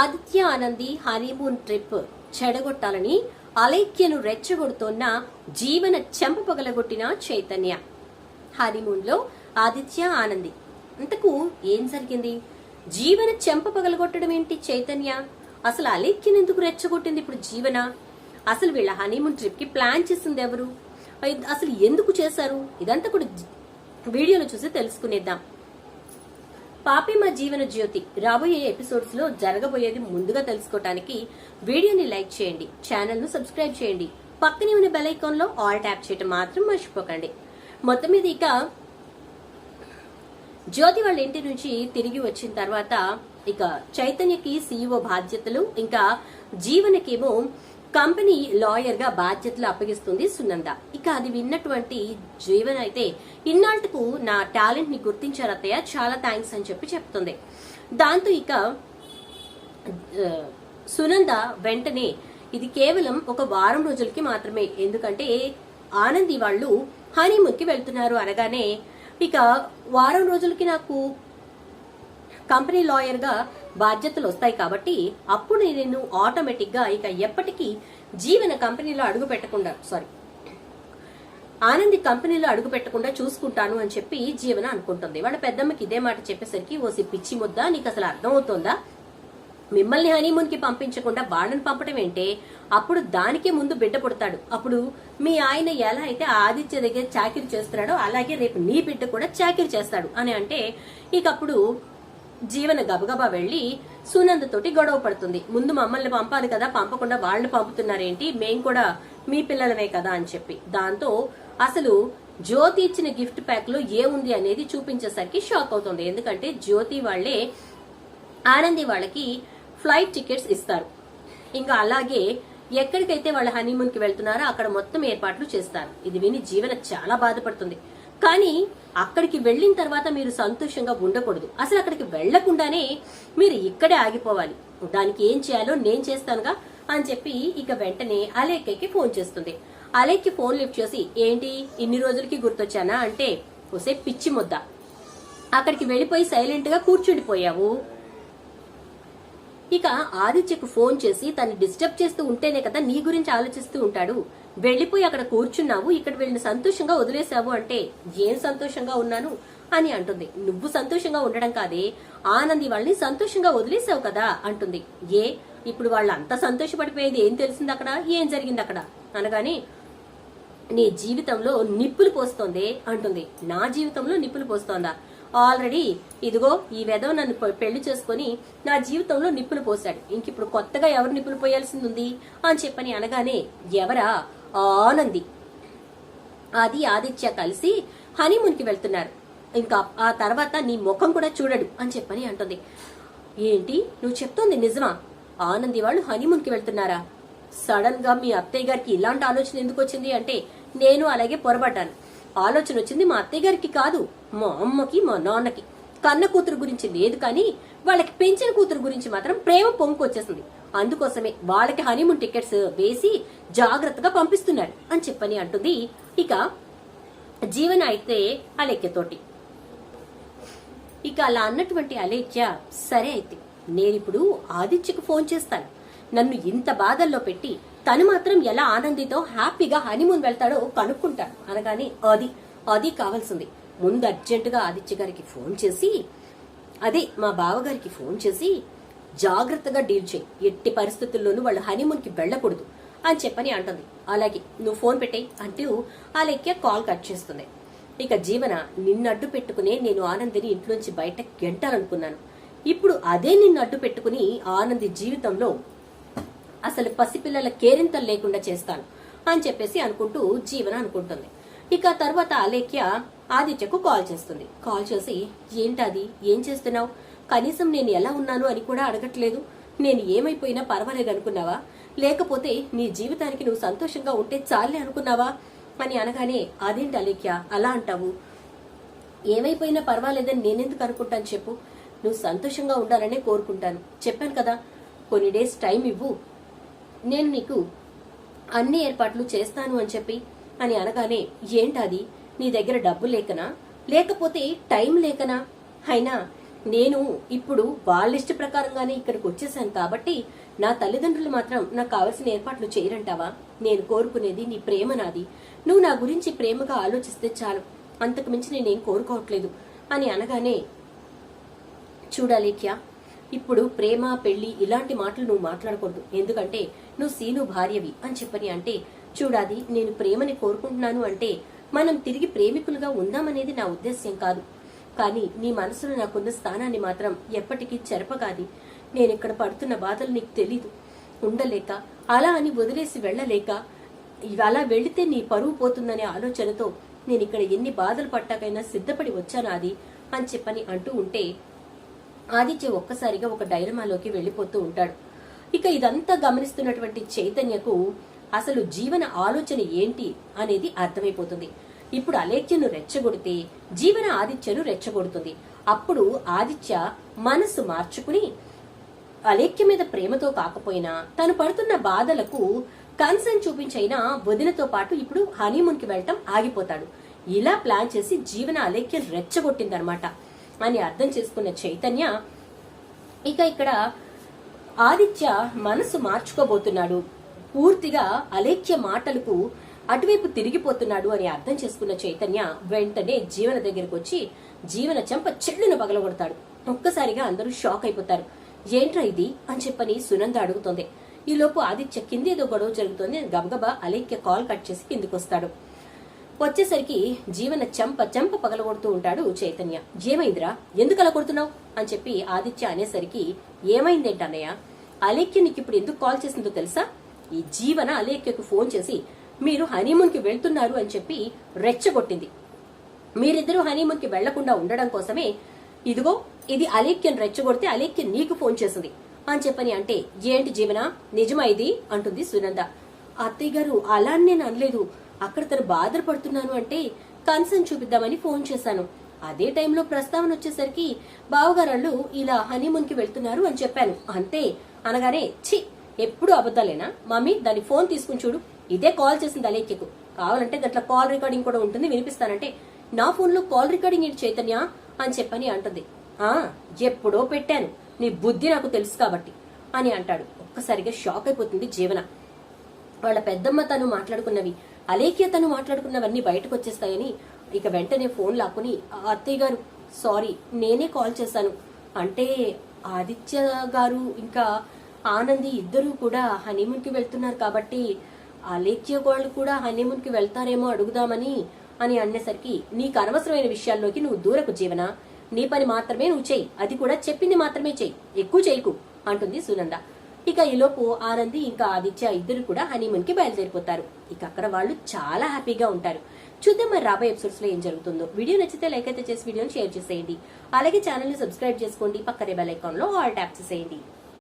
Aditya Anandi honeymoon trip చెడగొట్టాలని అలైక్యను రెచ్చగొడుతోన్న జీవన చెంప పగలగొట్టిన చైతన్య. హనీమూన్లో ఆదిత్య ఆనంది ఇంతకు ఏం జరిగింది? జీవన చెంప పగలగొట్టడం ఏంటి చైతన్య? అసలు అలైక్యను ఎందుకు రెచ్చగొట్టింది ఇప్పుడు జీవన? అసలు వీళ్ళ హనీమూన్ ట్రిప్కి ప్లాన్ చేసింది ఎవరు? అసలు ఎందుకు చేశారు? ఇదంతా కూడా వీడియోలో చూసి తెలుసుకునేద్దాం. పాపిమ జీవన జ్యోతి రాబోయే ఎపిసోడ్స్లో జరగబోయేది ముందుగా తెలుసుకోవటానికి వీడియోని లైక్ చేయండి ఛానల్ను సబ్స్క్రైబ్ చేయండి పక్కనే ఉన్న బెల్ ఐకాన్లో ఆల్ ట్యాప్ చేయటం మాత్రం మర్చిపోకండి. మొత్తం మీద ఇక జ్యోతి వాళ్ళ ఇంటి నుంచి తిరిగి వచ్చిన తర్వాత ఇక చైతన్యకి సీఈఓ బాధ్యతలు ఇంకా జీవనకేమో కంపెనీ లాయర్గా బాధ్యతలు అప్పగిస్తుంది సునంద. ఇక అది విన్నటువంటి జీవన్ అయితే ఇన్నాళ్ళకు నా టాలెంట్ని గుర్తించారు అత్తయ్య చాలా థ్యాంక్స్ అని చెప్పి చెప్తుంది. దాంతో ఇక సునంద వెంటనే ఇది కేవలం ఒక వారం రోజులకి మాత్రమే ఎందుకంటే ఆనంది వాళ్ళు హనీమూన్కి వెళ్తున్నారు అనగానే ఇక వారం రోజులకి నాకు కంపెనీ లాయర్గా బాధ్యతలు వస్తాయి కాబట్టి అప్పుడు నేను ఆటోమేటిక్గా ఇక ఎప్పటికీ జీవన కంపెనీలో అడుగు పెట్టకుండా సారీ ఆనంది కంపెనీలో అడుగు పెట్టకుండా చూసుకుంటాను అని చెప్పి జీవన అనుకుంటుంది. వాళ్ళ పెద్దమ్మకి ఇదే మాట చెప్పేసరికి ఓసి పిచ్చి ముద్ద నీకు అసలు అర్థమవుతోందా మిమ్మల్ని హనీమూన్కి పంపించకుండా వాళ్ళని పంపటం ఏంటే? అప్పుడు దానికే ముందు బిడ్డ పుడతాడు. అప్పుడు మీ ఆయన ఎలా అయితే ఆదిత్య దగ్గర చాకిరి చేస్తున్నాడో అలాగే రేపు నీ బిడ్డ కూడా చాకిరి చేస్తాడు. అని అంటే ఇక అప్పుడు జీవన గబగబా వెళ్ళి సునందతోటి గొడవ పడుతుంది. ముందు మమ్మల్ని పంపాలి కదా పంపకుండా వాళ్ళని పంపుతున్నారేంటి? మేం కూడా మీ పిల్లలమే కదా అని చెప్పి. దాంతో అసలు జ్యోతి ఇచ్చిన గిఫ్ట్ ప్యాక్లో ఏముంది అనేది చూపించేసరికి షాక్ అవుతుంది. ఎందుకంటే జ్యోతి వాళ్ళే ఆనంది వాళ్ళకి ఫ్లైట్ టికెట్స్ ఇస్తారు. ఇంకా అలాగే ఎక్కడికైతే వాళ్ళ హనీమూన్కి వెళ్తున్నారో అక్కడ మొత్తం ఏర్పాట్లు చేస్తారు. ఇది విని జీవన చాలా బాధపడుతుంది. కానీ అక్కడికి వెళ్ళిన తర్వాత మీరు సంతోషంగా ఉండకూడదు. అసలు అక్కడికి వెళ్ళకుండానే మీరు ఇక్కడే ఆగిపోవాలి. దానికి ఏం చేయాలో నేను చేస్తానుగా అని చెప్పి ఇక వెంటనే అలేఖకి ఫోన్ చేస్తుంది. అలేఖ్య ఫోన్ లిఫ్ట్ చేసి ఏంటి ఇన్ని రోజులకి గుర్తొచ్చానా? అంటే ఒసే పిచ్చి ముద్ద. అక్కడికి వెళ్ళిపోయి సైలెంట్గా కూర్చుండిపోయావు. ఇక ఆదిత్యకు ఫోన్ చేసి తను డిస్టర్బ్ చేస్తూ ఉంటేనే కదా నీ గురించి ఆలోచిస్తూ ఉంటాడు. వెళ్ళిపోయి అక్కడ కూర్చున్నావు ఇక్కడ వెళ్ళిన సంతోషంగా వదిలేశావు అంటే ఏం సంతోషంగా ఉన్నాను? అని అంటుంది. నువ్వు సంతోషంగా ఉండడం కాదే ఆనంది వాళ్ళని సంతోషంగా వదిలేసావు కదా అంటుంది. ఏ ఇప్పుడు వాళ్ళు అంత సంతోషపడిపోయేది ఏం తెలిసింది అక్కడ? ఏం జరిగింది అక్కడ? అనగానే నీ జీవితంలో నిప్పులు పోస్తోంది అంటుంది. నా జీవితంలో నిప్పులు పోస్తోందా? ఆల్రెడీ ఇదిగో ఈ వెధవ నన్ను పెళ్ళి చేసుకొని నా జీవితంలో నిప్పులు పోశాడు. ఇంక ఇప్పుడు కొత్తగా ఎవరు నిప్పులు పోయాల్సింది ఉంది అని చెప్పని అనగానే ఎవరా? ఆనంది. అది ఆదిత్య కలిసి హనీమూన్కి వెళ్తున్నారు. ఇంకా ఆ తర్వాత నీ ముఖం కూడా చూడడు అని చెప్పని అంటుంది. ఏంటి? నువ్వు చెప్తోంది నిజమా? ఆనంది వాళ్ళు హనీమూన్కి వెళ్తున్నారా? సడన్గా మీ అత్తయ్య గారికి ఇలాంటి ఆలోచన ఎందుకు వచ్చింది అంటే నేను అలాగే పొరబడ్డాను ఆలోచన వచ్చింది మా అత్తయ్య గారికి కాదు మా అమ్మకి మా నాన్నకి. కన్న కూతురు గురించి లేదు కానీ వాళ్ళకి పెంచిన కూతురు గురించి మాత్రం ప్రేమ పొంగుకొచ్చేసింది. అందుకోసమే వాళ్ళకి హనీమూన్ టికెట్స్ వేసి జాగ్రత్తగా పంపిస్తున్నాడు అని చెప్పని అంటుంది ఇక జీవన అయితే అలేఖ్యతోటి ఇక అలా అన్నటువంటి అలేఖ్య సరే అయితే నేనిప్పుడు ఆదిత్యకు ఫోన్ చేస్తాను. నన్ను ఇంత బాధల్లో పెట్టి తను మాత్రం ఎలా ఆనందితో హ్యాపీగా హనీమూన్ వెళ్తాడో కనుక్కుంటాను అనగానే అది అది కావాల్సింది. ముందు అర్జెంటుగా ఆదిత్య గారికి ఫోన్ చేసి అదే మా బావగారికి ఫోన్ చేసి జాగ్రత్తగా డీల్ చేయి. ఎట్టి పరిస్థితుల్లోనూ వాళ్ళు హనీమూన్కి వెళ్ళకూడదు. అని చెప్పని అంటుంది. అలాగే నువ్వు ఫోన్ పెట్టేయి అంటూ అలెక్య కాల్ కట్ చేస్తుంది. ఇక జీవన నిన్ను అడ్డు పెట్టుకునే నేను ఆనందిని ఇంట్లోంచి బయట గెంటాలనుకున్నాను. ఇప్పుడు అదే నిన్ను అడ్డు పెట్టుకుని ఆనంది జీవితంలో అసలు పసిపిల్లల కేరింతలు లేకుండా చేస్తాను అని చెప్పేసి అనుకుంటూ జీవన అనుకుంటుంది. ఇక తర్వాత అలేఖ్య ఆదిత్యకు కాల్ చేస్తుంది. కాల్ చేసి ఏంటది? ఏం చేస్తున్నావు? కనీసం నేను ఎలా ఉన్నాను అని కూడా అడగట్లేదు. నేను ఏమైపోయినా పర్వాలేదు అనుకున్నావా? లేకపోతే నీ జీవితానికి నువ్వు సంతోషంగా ఉంటే చాలే అనుకున్నావా? అని అనగానే అదేంటి అలేఖ్య? అలా అంటావు. ఏమైపోయినా పర్వాలేదని నేనెందుకు అనుకుంటాను చెప్పు. నువ్వు సంతోషంగా ఉండాలనే కోరుకుంటాను. చెప్పాను కదా కొన్ని డేస్ టైం ఇవ్వు. నేను నీకు అన్ని ఏర్పాట్లు చేస్తాను అని చెప్పి అని అనగానే ఏంటది? నీ దగ్గర డబ్బు లేకనా? లేకపోతే టైం లేకనా? అయినా నేను ఇప్పుడు వాళ్ళ ఇష్ట ప్రకారంగానే ఇక్కడికి వచ్చేసాను కాబట్టి నా తల్లిదండ్రులు మాత్రం నాకు కావలసిన ఏర్పాట్లు చేయరంటావా? నేను కోరుకునేది నీ ప్రేమ నాది. నువ్వు నా గురించి ప్రేమగా ఆలోచిస్తే చాలు. అంతకు మించి నేనేం కోరుకోవట్లేదు. అని అనగానే చూడాలేఖ్య ఇప్పుడు ప్రేమ పెళ్ళి ఇలాంటి మాటలు నువ్వు మాట్లాడకూడదు. ఎందుకంటే నువ్వు సీను భార్యవి అని చెప్పని అంటే చూడాది నేను ప్రేమని కోరుకుంటున్నాను అంటే మనం తిరిగి ప్రేమికులుగా ఉందామనేది నా ఉద్దేశ్యం కాదు. కానీ నీ మనసులో నాకున్న స్థానాన్ని మాత్రం ఎప్పటికీ చెరపగాది. నేను ఇక్కడ పడుతున్న బాధలు నీకు తెలీదు. ఉండలేక అలా అని వదిలేసి వెళ్ళలేక అలా వెళితే నీ పరువు పోతుందనే ఆలోచనతో నేను ఇక్కడ ఎన్ని బాధలు పట్టాకైనా సిద్ధపడి వచ్చాను అది అని చెప్పని అంటూ ఉంటే ఆదిత్య ఒక్కసారిగా ఒక డైలమాలోకి వెళ్ళిపోతూ ఉంటాడు. ఇక ఇదంతా గమనిస్తున్నటువంటి చైతన్యకు అసలు జీవన ఆలోచన ఏంటి అనేది అర్థమైపోతుంది. ఇప్పుడు అలేఖ్యను రెచ్చగొడితే జీవన ఆదిత్యను రెచ్చగొడుతుంది. అప్పుడు ఆదిత్య మనసు మార్చుకుని అలేఖ్య మీద ప్రేమతో కాకపోయినా తను పడుతున్న బాధలకు కన్సర్న్ చూపించైనా వదినతో పాటు ఇప్పుడు హనీమూన్కి వెళ్ళటం ఆగిపోతాడు. ఇలా ప్లాన్ చేసి జీవన అలేఖ్యం రెచ్చగొట్టిందనమాట. అని అర్థం చేసుకున్న చైతన్య ఇక ఇక్కడ ఆదిత్య మనసు మార్చుకోబోతున్నాడు. పూర్తిగా అలేఖ్య మాటలకు అటువైపు తిరిగిపోతున్నాడు అని అర్థం చేసుకున్న చైతన్య వెంటనే జీవన దగ్గరకు వచ్చి జీవన చెంప చెల్లును పగలగొడతాడు. ఒక్కసారిగా అందరూ షాక్ అయిపోతారు. ఏంట్రా ఇది? అని చెప్పని సునంద అడుగుతోంది. ఈలోపు ఆదిత్య కిందేదో గొడవ జరుగుతోంది గబగబా అలేఖ్య కాల్ కట్ చేసి కిందికొస్తాడు. వచ్చేసరికి జీవన చెంప చెంప పగలగొడుతూ ఉంటాడు చైతన్య. ఏమైందిరా? ఎందుకు అలా కొడుతున్నావు? అని చెప్పి ఆదిత్య అనేసరికి ఏమైందేంటన్నయ్య అలేఖ్య నీకు ఇప్పుడు ఎందుకు కాల్ చేసిందో తెలుసా? ఈ జీవన అలేఖ్యకు ఫోన్ చేసి మీరు హనీమూన్కి వెళ్తున్నారు అని చెప్పి రెచ్చగొట్టింది. మీరిద్దరూ హనీమూన్కి వెళ్ళకుండా ఉండడం కోసమే ఇదిగో ఇది అలేఖ్యను రెచ్చగొడితే అలేఖ్య నీకు ఫోన్ చేసింది అని చెప్పని అంటే ఏంటి జీవన? నిజమా ఇది? అంటుంది సునంద. అత్తయ్య గారు అలా నేను అనలేదు. అక్కడ తను బాధపడుతున్నాను అంటే కన్సర్న్ చూపిద్దామని ఫోన్ చేశాను. అదే టైంలో ప్రస్తావన వచ్చేసరికి బావగారాళ్ళు ఇలా హనీమూన్కి వెళ్తున్నారు అని చెప్పాను. అంతే. అనగానే ఛీ! ఎప్పుడు అబద్ధాలేనా? మమ్మీ దాని ఫోన్ తీసుకుని చూడు. ఇదే కాల్ చేసింది అలేఖ్యకు. కావాలంటే దాంట్లో కాల్ రికార్డింగ్ కూడా ఉంటుంది వినిపిస్తానంటే నా ఫోన్లో కాల్ రికార్డింగ్ ఏంటి చైతన్య? అని చెప్పని అంటుంది. ఆ ఎప్పుడో పెట్టాను. నీ బుద్ధి నాకు తెలుసు కాబట్టి అని అంటాడు. ఒక్కసారిగా షాక్ అయిపోతుంది జీవన. వాళ్ళ పెద్దమ్మ తను మాట్లాడుకున్నవి అలేఖ్యతను మాట్లాడుకున్నవన్నీ బయటకు వచ్చేస్తాయని ఇక వెంటనే ఫోన్ లాక్కుని అత్తయ్య గారు సారీ నేనే కాల్ చేశాను. అంటే ఆదిత్య గారు ఇంకా ఆనంది ఇద్దరూ కూడా హనీమూన్కి వెళ్తున్నారు కాబట్టి అలేఖ్య వాళ్ళు కూడా హనీమూన్కి వెళ్తారేమో అడుగుదామని అని అనేసరికి నీకు అనవసరమైన విషయాల్లోకి నువ్వు దూరకు జీవన? నీ పని మాత్రమే నువ్వు చెయ్యి అది కూడా చెప్పింది మాత్రమే చెయ్యి ఎక్కువ చేయకు అంటుంది సునంద. ఇక ఈలోపు ఆనంది ఇంకా ఆదిత్య ఇద్దరు కూడా హనీమూన్కి బయలుదేరిపోతారు. ఇక అక్కడ వాళ్ళు చాలా హ్యాపీగా ఉంటారు. చూద్దాం మరి రాబోయే ఎపిసోడ్స్లో ఏం జరుగుతుందో. వీడియో నచ్చితే లైక్ అయితే చేసి వీడియోని షేర్ చేసేయండి. అలాగే ఛానల్ని సబ్స్క్రైబ్ చేసుకోండి. పక్కనే బెల్ ఐకాన్లో ఆల్ ట్యాప్ చేసేయండి.